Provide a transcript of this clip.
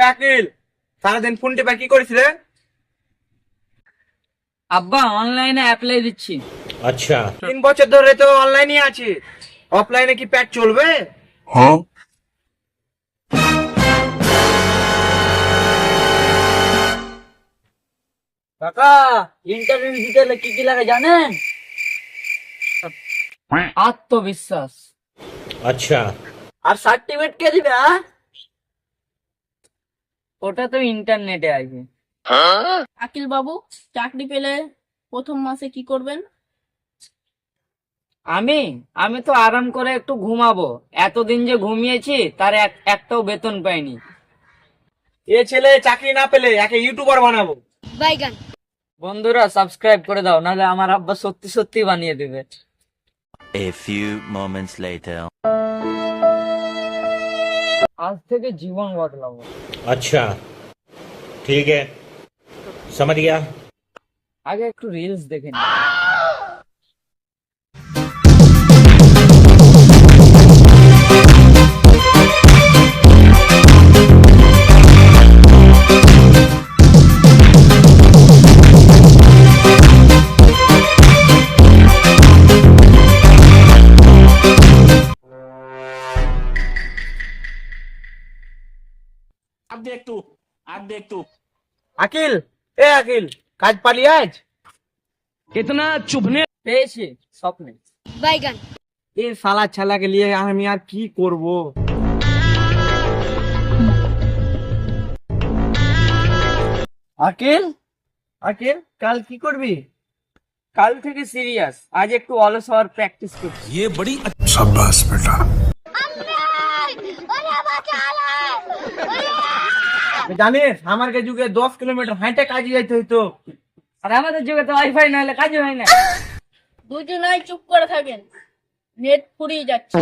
আকিল সারাদিন ফোন টেপে কি করেছিলে? আব্বা অনলাইনে অ্যাপ্লাই দিচ্ছি। আচ্ছা। তিন বছর ধরে তো অনলাইনে আছি। অফলাইনে কি প্যাট চলবে? হ্যাঁ। কাকা ইন্টারভিউ দিতে হলে কি কি লাগে জানেন? হ্যাঁ। আত্মবিশ্বাস। আচ্ছা। আর সার্টিফিকেট কে দিবে হ্যাঁ? ওটা তো ইন্টারনেটে আসবে। আকিল বাবু চাকরি পেলে প্রথম মাসে কি করবেন? আমি? আমি তো আরাম করে একটু ঘুমাবো। এতদিন যে ঘুমিয়েছি তার এক- একটাও বেতন পাইনি। এ ছেলে চাকরি না পেলে একে ইউটিউবার বানাবো। বাইগান বন্ধুরা সাবস্ক্রাইব করে দাও নাহলে আমার আব্বা সত্যি সত্যি বানিয়ে দেবে। A few moments later. আজ থেকে জীবন বদলাবো अच्छा ठीक है समझ गया আগে একটু রিলস দেখে আকিল এ আকিল কাজ পালি আজ পেয়েছি স্বপ্নে। এ সালা ছেলাকে নিয়ে আমি আর কি করব? আকিল আকিল কাল কি করবি? কাল থেকে সিরিয়াস আজ একটু অলস হওয়ার প্র্যাকটিস করছি। জানিস আমার কে যুগে দশ কিলোমিটার হাঁটে কাজে যাইতে হইতো। আর আমাদের যুগে তো ওয়াইফাই না হলে কাজই হয় না। দুজনাই চুপ করে থাকেন নেট ফুরিয়ে যাচ্ছে।